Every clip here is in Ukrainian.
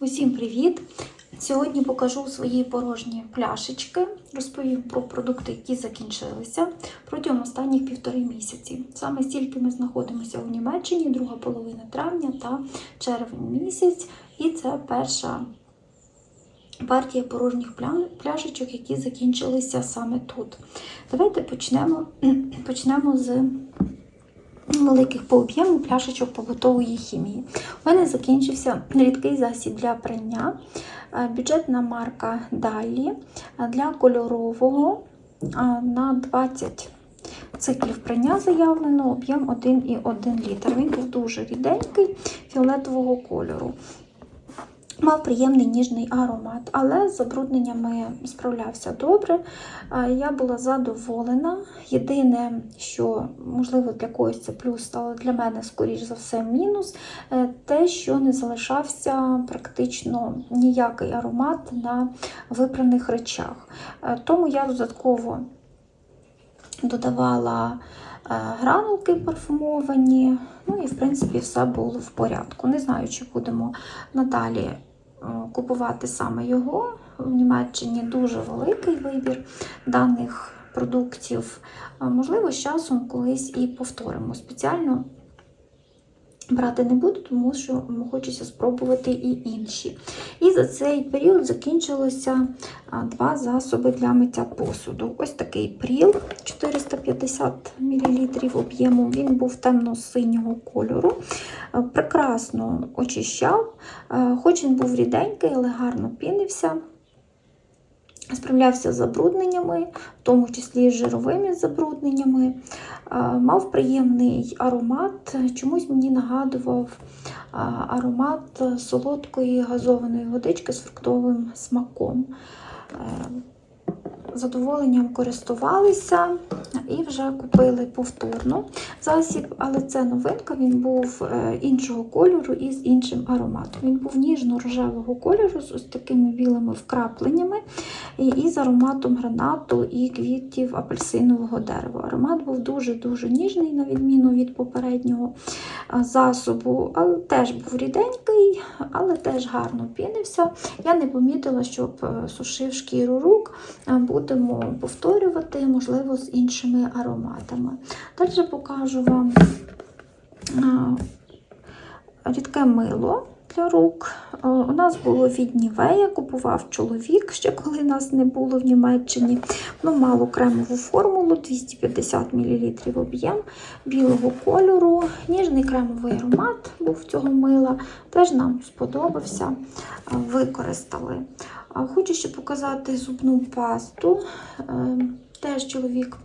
Усім привіт! Сьогодні покажу свої порожні пляшечки, розповім про продукти, які закінчилися протягом останніх півтори місяці. Саме стільки ми знаходимося у Німеччині, друга половина травня та червень місяць, і це перша партія порожніх пляшечок, які закінчилися саме тут. Давайте почнемо, почнемо з великих по об'єму пляшечок побутової хімії. У мене закінчився рідкий засіб для прання, е, бюджетна марка Далі для кольорового е, на 20 циклів прання заявлено, об'єм 1,1 літр. Він був дуже ріденький, фіолетового кольору. Мав приємний ніжний аромат, але з забрудненнями справлявся добре. Я була задоволена. Єдине, що можливо для когось це плюс, але для мене, скоріш за все, мінус, е, те, що не залишався практично ніякий аромат на випраних речах. Е, Тому я додатково додавала гранулки парфумовані, ну і в принципі все було в порядку. Не знаю, чи будемо надалі е, купувати саме його. В Німеччині дуже великий вибір даних продуктів. Е, Можливо, з часом колись і повторимо. Спеціально брати не буду, тому що хочеться спробувати і інші. І за цей період закінчилося два засоби для миття посуду. Ось такий пріл 450 мл об'єму. Він був темно-синього кольору, Е, прекрасно очищав, Е, хоч він був ріденький, але гарно пінився. Справлявся з забрудненнями, в тому числі з жировими забрудненнями. Мав приємний аромат, чомусь мені нагадував аромат солодкої газованої водички з фруктовим смаком. Задоволенням користувалися і вже купили повторно засіб, але це новинка, він був е, іншого кольору і з іншим ароматом. Він був ніжно-рожевого кольору з ось такими білими вкрапленнями і з ароматом гранату і квітів апельсинового дерева. Аромат був дуже-дуже ніжний, на відміну від попереднього засобу, але теж був ріденький, але теж гарно пінився. Я не помітила, щоб е, сушив шкіру рук. Будемо повторювати, можливо, з іншими ароматами. Далі покажу вам рідке мило для рук. Е, У нас було від Нівея, купував чоловік, ще коли нас не було в Німеччині. Воно мало кремову формулу, 250 мл об'єм білого кольору. Ніжний кремовий аромат був цього мила, теж нам сподобався, е, використали. Хочу ще показати зубну пасту. Е, Теж чоловік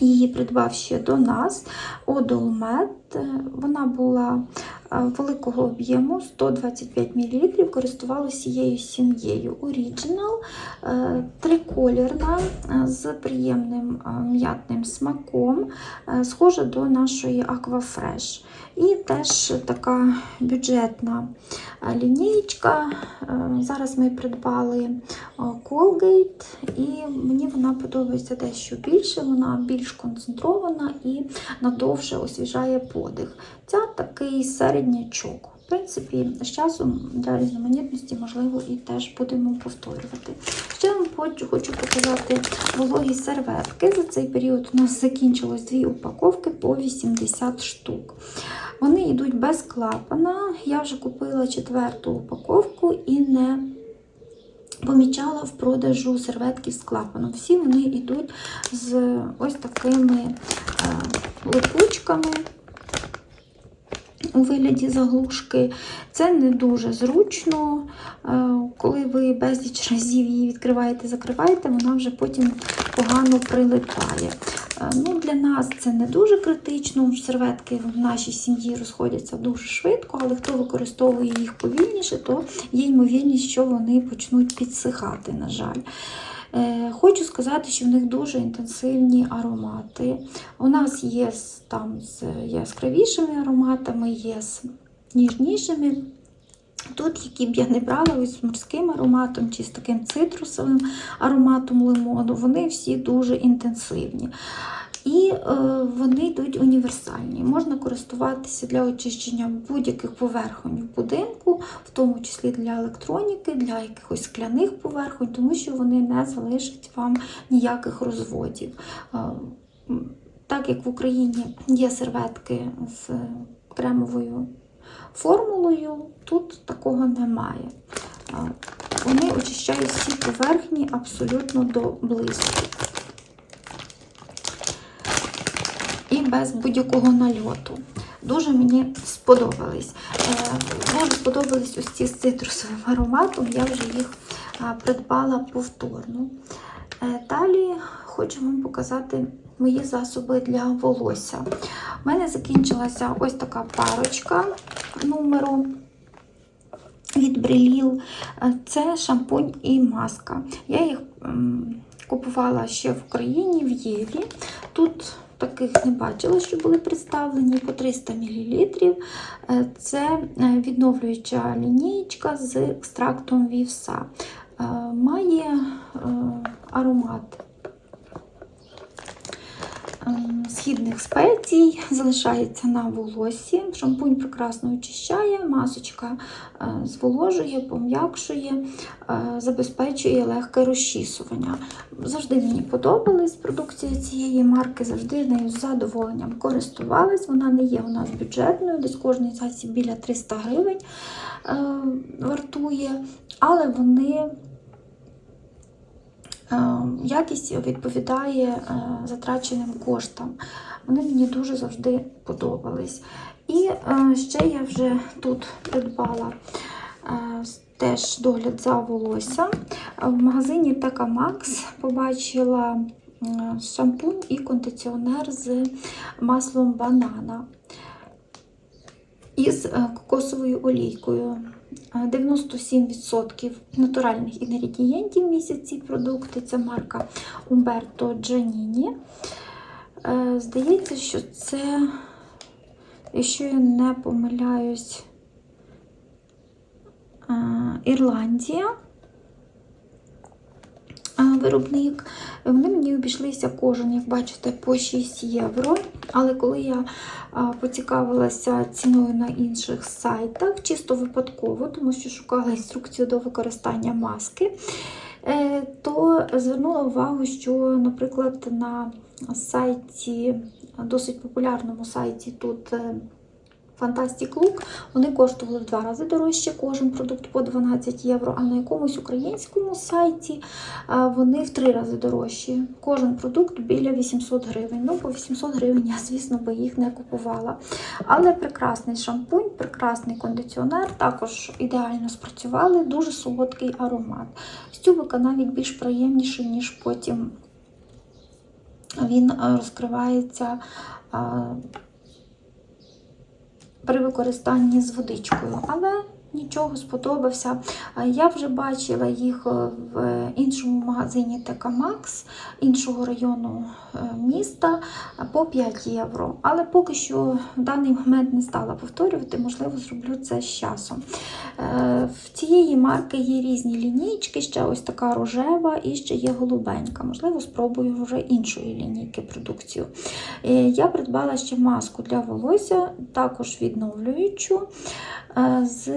її придбав ще до нас. Одолмет. Вона була великого об'єму 125 мл, користувалася цією сім'єю. Оріджинал, триколірна е, з приємним е, м'ятним смаком, е, схожа до нашої Aquafresh. І теж така бюджетна е, лінійка. Е, Зараз ми придбали е, Colgate, і мені вона подобається дещо більше, вона більш концентрована і надовше освіжає подих. Ця такий середнячок. В принципі, з часом для різноманітності, можливо, і теж будемо повторювати. Ще вам хочу, хочу показати вологі серветки. За цей період у нас закінчилось дві упаковки по 80 штук. Вони йдуть без клапана. Я вже купила четверту упаковку і не помічала в продажу серветки з клапаном. Всі вони йдуть з ось такими е, липучками у вигляді заглушки. Це не дуже зручно. Е, Коли ви безліч разів її відкриваєте, закриваєте, вона вже потім погано прилипає. Е, Ну, Для нас це не дуже критично. Серветки в нашій сім'ї розходяться дуже швидко, але хто використовує їх повільніше, то є ймовірність, що вони почнуть підсихати, на жаль. Е, Хочу сказати, що в них дуже інтенсивні аромати. У нас є там з яскравішими ароматами, є з ніжнішими. Тут, які б я не брала ось з морським ароматом чи з таким цитрусовим ароматом лимону, вони всі дуже інтенсивні. І е, вони йдуть універсальні. Можна користуватися для очищення будь-яких поверхонь в будинку, в тому числі для електроніки, для якихось скляних поверхонь, тому що вони не залишать вам ніяких розводів. Е, Так як в Україні є серветки з кремовою формулою, тут такого немає. Вони очищають всі поверхні абсолютно до блиску. І без будь-якого нальоту. Дуже мені сподобались. Е, Дуже сподобались ось ці з цитрусовим ароматом. Я вже їх придбала повторно. Е, Далі хочу вам показати мої засоби для волосся. У мене закінчилася ось така парочка номеру від Бреліл. Це шампунь і маска. Я їх купувала ще в Україні, в Єві. Тут таких не бачила, що були представлені по 300 мл. Це е, відновлююча лінієчка з екстрактом вівса. Е, Має е, аромат східних спецій, залишається на волосі. Шампунь прекрасно очищає, масочка е, зволожує, пом'якшує, е, забезпечує легке розчісування. Завжди мені подобалась продукція цієї марки, завжди нею з задоволенням користувалась. Вона не є у нас бюджетною, десь кожний засіб біля 300 гривень е, вартує, але вони. Е, Якість відповідає е, затраченим коштам. Вони мені дуже завжди подобались. І е, ще я вже тут придбала е, теж догляд за волоссям. В магазині Тека Макс побачила шампунь і кондиціонер з маслом банана із кокосовою олійкою. Е, 97% натуральних інгредієнтів місяці ці продукти. Це марка Умберто Джаніні. Е, Здається, що це, якщо я не помиляюсь, е, Ірландія. Е, Виробник, вони мені обійшлися кожен, як бачите, по 6 євро. Але коли я поцікавилася ціною на інших сайтах, чисто випадково, тому що шукала інструкцію до використання маски, е, то звернула увагу, що, наприклад, на сайті, досить популярному сайті тут. Fantastic Look, вони коштували в два рази дорожче, кожен продукт по 12 євро, а на якомусь українському сайті вони в три рази дорожчі. Кожен продукт біля 800 гривень. Ну, по 800 гривень я, звісно, би їх не купувала. Але прекрасний шампунь, прекрасний кондиціонер, також ідеально спрацювали, дуже солодкий аромат. З тюбика навіть більш приємніший, ніж потім він розкривається. При використанні з водичкою, але нічого сподобався. Е, Я вже бачила їх е, в іншому магазині Тека Макс іншого району е, міста по 5 євро. Але поки що в даний момент не стала повторювати, можливо, зроблю це з часом. В цієї марки є різні лінійки, ще ось така рожева і ще є голубенька. Можливо, спробую вже іншої лінійки продукцію. Я придбала ще маску для волосся, також відновлюючу з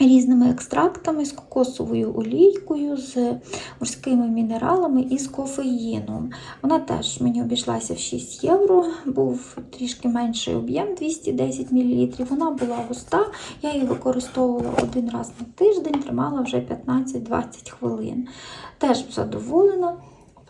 різними екстрактами, з кокосовою олійкою, з морськими мінералами і з кофеїном. Вона теж мені обійшлася в 6 євро, був трішки менший об'єм 210 мл. Вона була густа, я її використовувала один раз на тиждень, тримала вже 15-20 хвилин. Теж задоволена.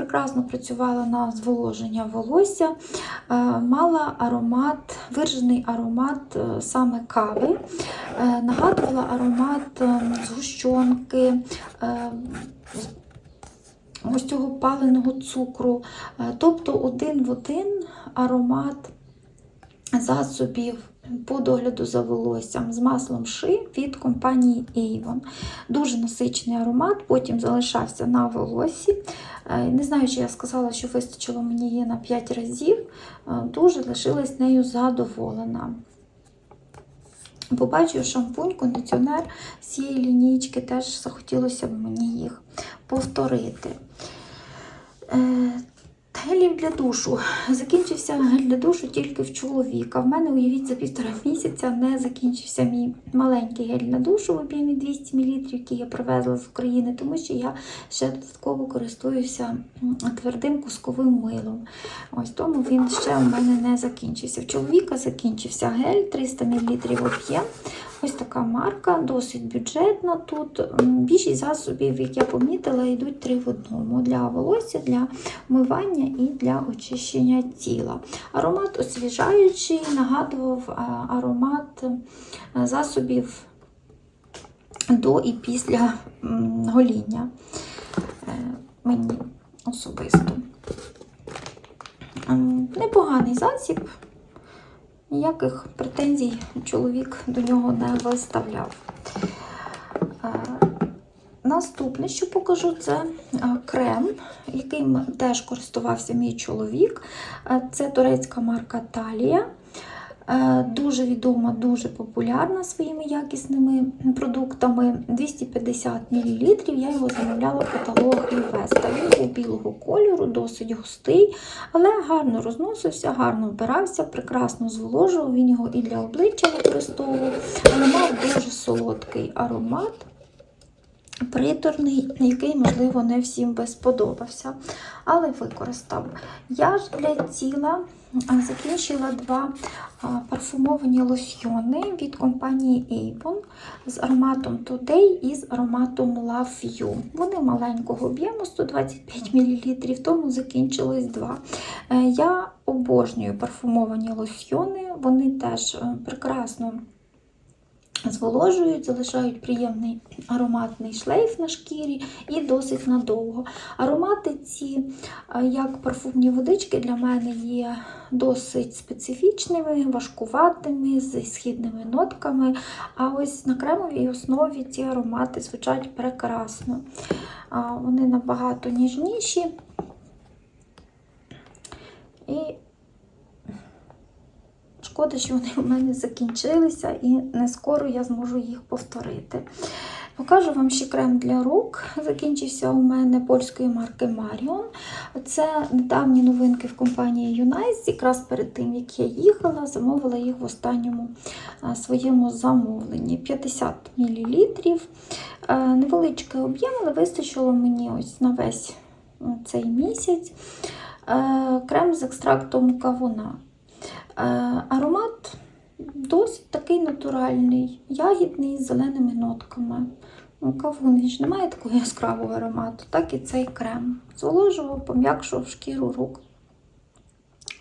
Прекрасно працювала на зволоження волосся, Е, мала аромат, виражений аромат е, саме кави, Е, нагадувала аромат згущенки, ось цього паленого цукру. Тобто один в один аромат засобів по догляду за волоссям з маслом ши від компанії Avon. Дуже насичений аромат, потім залишався на волосі. Е, Не знаю, чи я сказала, що вистачило мені її на 5 разів. Е, Дуже лишилась нею задоволена. Побачив шампунь, кондиціонер з цієї лінійки, теж захотілося б мені їх повторити. Гелів для душу. Закінчився гель для душу тільки в чоловіка. В мене, уявіть, за півтора місяця не закінчився мій маленький гель для душу в об'ємі 200 мл, який я привезла з України, тому що я ще додатково користуюся твердим кусковим милом. Ось тому він ще у мене не закінчився. В чоловіка закінчився гель 300 мл об'єм. Ось така марка, досить бюджетна тут. Більшість засобів, як я помітила, йдуть три в одному: для волосся, для вмивання і для очищення тіла. Аромат освіжаючий, нагадував аромат е, засобів до і після гоління. Е, Мені особисто. Непоганий засіб. Ніяких претензій чоловік до нього не виставляв. Е, Наступне, що покажу, це е, крем, яким теж користувався мій чоловік. Е, Це турецька марка Талія. Е, Дуже відома, дуже популярна своїми якісними продуктами. 250 мл. Я його замовляла в каталогах Лівеста. Він був білого кольору, досить густий, але гарно розносився, гарно вбирався, прекрасно зволожував. Він його і для обличчя використовував, але мав дуже солодкий аромат приторний, який, можливо, не всім би сподобався, але використав. Я ж для тіла закінчила два парфумовані лосьйони від компанії Avon з ароматом Today і з ароматом Love You. Вони маленького об'єму 125 мл, тому закінчились два. Е, Я обожнюю парфумовані лосьйони, вони теж е, прекрасно зволожують, залишають приємний ароматний шлейф на шкірі і досить надовго. Аромати ці, як парфумні водички, для мене є досить специфічними, важкуватими, зі східними нотками. А ось на кремовій основі ці аромати звучать прекрасно. Вони набагато ніжніші. І Шкода, що вони у мене закінчилися, і не скоро я зможу їх повторити. Покажу вам ще крем для рук. Закінчився у мене польської марки Marion. Це недавні новинки в компанії Unice. Якраз перед тим, як я їхала, замовила їх в останньому своєму замовленні. 50 мл. Невеличкий об'єм, але вистачило мені ось на весь цей місяць. Крем з екстрактом кавуна. Е, Аромат досить такий натуральний, ягідний з зеленими нотками. Ну, Кавун ж не має такого яскравого аромату, так і цей крем. Зволожував, пом'якшував шкіру рук.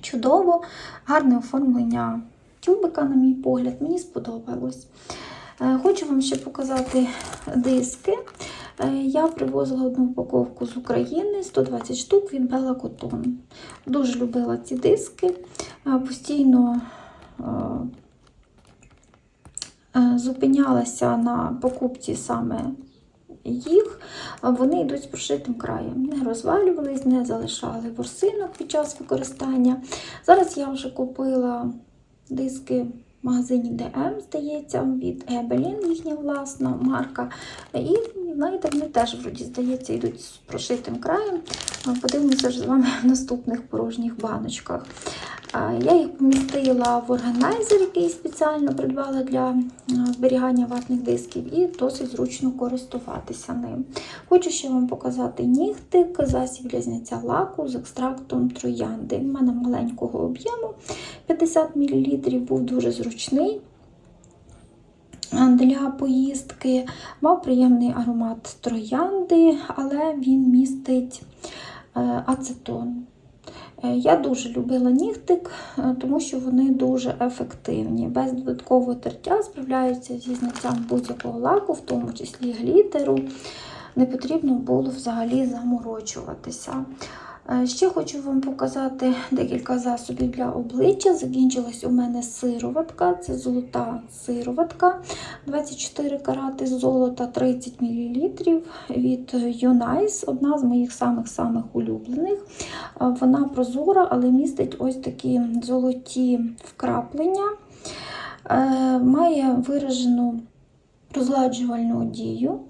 Чудово, гарне оформлення тюбика, на мій погляд, мені сподобалось. Е, Хочу вам ще показати диски. Е, Я привозила одну упаковку з України, 120 штук від Cotton. Дуже любила ці диски. Е, Постійно е, зупинялася на покупці саме їх. Вони йдуть з прошитим краєм. Не розвалювались, не залишали ворсинок під час використання. Зараз я вже купила диски в магазині DM, здається, від Ebelin, їхня власна марка. І знаєте, вони теж вроді, здається, йдуть з прошитим краєм. Подивимося ж з вами в наступних порожніх баночках. Я їх помістила в органайзер, який спеціально придбала для зберігання ватних дисків, і досить зручно користуватися ним. Хочу ще вам показати нігтик, засіб для зняття лаку з екстрактом троянди. У мене маленького об'єму 50 мл, був дуже зручний. Для поїздки мав приємний аромат троянди, але він містить е, ацетон. Е, Я дуже любила нігтик, е, тому що вони дуже ефективні. Без додаткового тертя справляються зі зняттям будь-якого лаку, в тому числі глітеру. Не потрібно було взагалі заморочуватися. Е, Ще хочу вам показати декілька засобів для обличчя. Закінчилась у мене сироватка, це золота сироватка, 24 карати золота, 30 мл від Unice, одна з моїх самих-самих улюблених. Е, Вона прозора, але містить ось такі золоті вкраплення. Е, Має виражену розгладжувальну дію.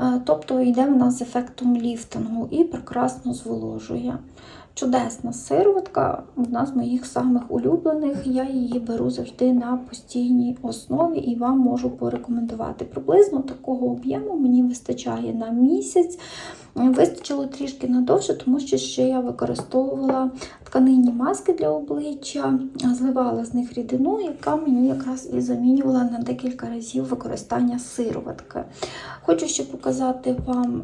Е, Тобто йде вона з ефектом ліфтингу і прекрасно зволожує. Чудесна сироватка, одна з моїх самих улюблених. Я її беру завжди на постійній основі і вам можу порекомендувати. Приблизно такого об'єму мені вистачає на місяць. Вистачило трішки надовше, тому що ще я використовувала тканинні маски для обличчя, зливала з них рідину, яка мені якраз і замінювала на декілька разів використання сироватки. Хочу ще показати вам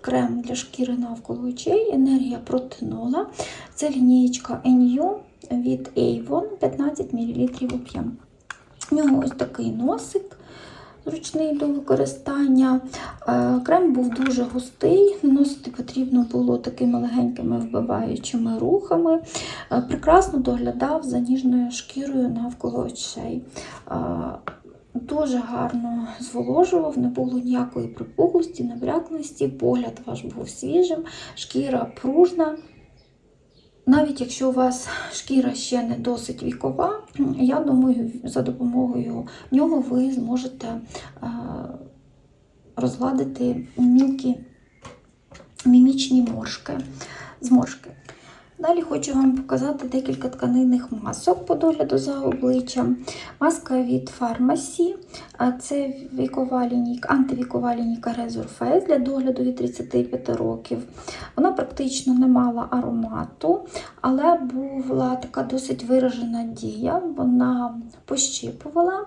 крем для шкіри навколо очей, енергія протинола. Це лінієчка NU від Avon 15 мл об'єм. У нього ось такий носик. Зручний до використання. Крем був дуже густий, наносити потрібно було такими легенькими вбиваючими рухами. Прекрасно доглядав за ніжною шкірою навколо очей. Дуже гарно зволожував, не було ніякої припуглості, набряклості, погляд ваш був свіжим, шкіра пружна. Навіть якщо у вас шкіра ще не досить вікова, я думаю, за допомогою нього ви зможете розгладити мілкі мімічні моршки, зморшки. Далі хочу вам показати декілька тканинних масок по догляду за обличчям. Маска від Pharmacy, це вікова лінійка, антивікова лінійка Resurface для догляду від 35 років. Вона практично не мала аромату, але була така досить виражена дія. Вона пощіпувала.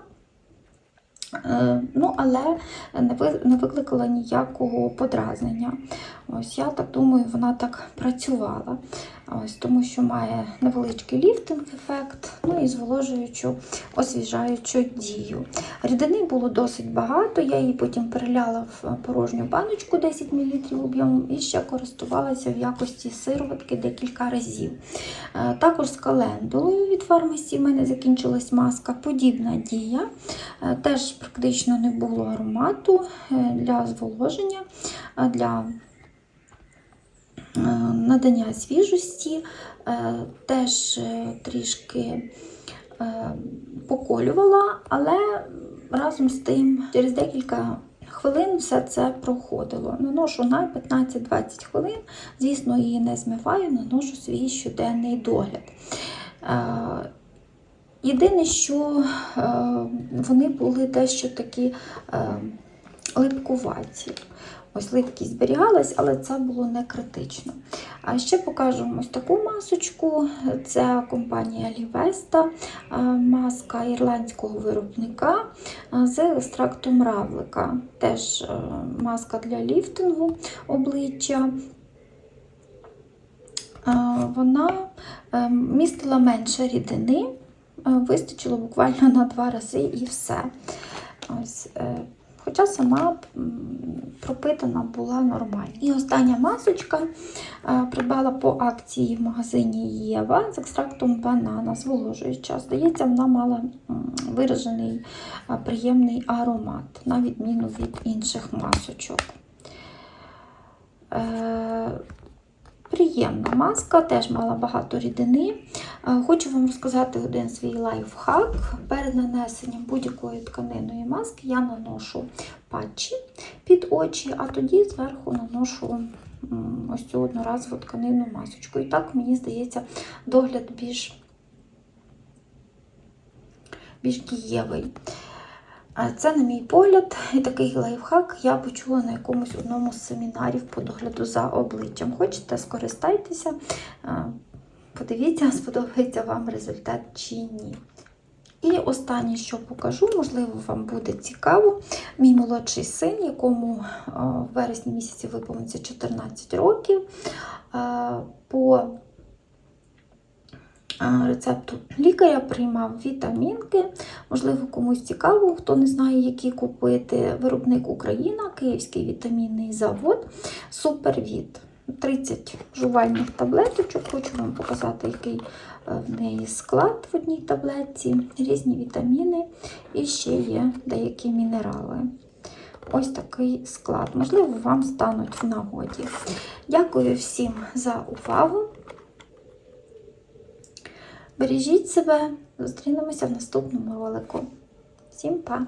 Е, ну, але не викликала ніякого подразнення. Ось Я так думаю, вона так працювала, Ось Тому що має невеличкий ліфтинг-ефект, ну і зволожуючу, освіжаючу дію. Рідини було досить багато, я її потім переляла в порожню баночку 10 мл об'ємом і ще користувалася в якості сироватки декілька разів. Е, також з календулою від фармасі в мене закінчилась маска, подібна дія. Е, теж практично не було аромату е, для зволоження. для надання свіжості, е, теж е, трішки поколювала, але разом з тим, через декілька хвилин все це проходило. Наношу на 15-20 хвилин, звісно, її не змиваю, наношу свій щоденний догляд. Єдине, що вони були дещо такі липкуваті. Ось липкість зберігалась, але це було не критично. А ще покажу ось таку масочку. Це компанія Лівеста, маска ірландського виробника з екстрактом равлика. Теж е, маска для ліфтингу обличчя. Вона е, містила менше рідини, е, вистачило буквально на два рази і все. Ось Хоча сама пропитана була нормально. І остання масочка е, придбала по акції в магазині Єва з екстрактом банана, зволожуюча. Здається, вона мала виражений е, приємний аромат, на відміну від інших масочок. Приємна маска, теж мала багато рідини. Хочу вам розказати один свій лайфхак. Перед нанесенням будь-якої тканиної маски я наношу патчі під очі, а тоді зверху наношу ось цю одноразову тканинну масочку. І так, мені здається, догляд більш, більш дієвий. Це, на мій погляд, і такий лайфхак я почула на якомусь одному з семінарів по догляду за обличчям. Хочете, скористайтеся, подивіться, сподобається вам результат чи ні. І останнє, що покажу, можливо, вам буде цікаво. Мій молодший син, якому в вересні місяці виповниться 14 років, по рецепту лікаря приймав вітамінки. Можливо, комусь цікаво, хто не знає, які купити. Виробник Україна, Київський вітамінний завод, Супервіт. 30 жувальних таблеточок. Хочу вам показати, який е, в неї склад в одній таблетці, різні вітаміни і ще є деякі мінерали. Ось такий склад. Можливо, вам стануть в нагоді. Дякую всім за увагу. Бережіть себе, зустрінемося в наступному ролику. Всім па!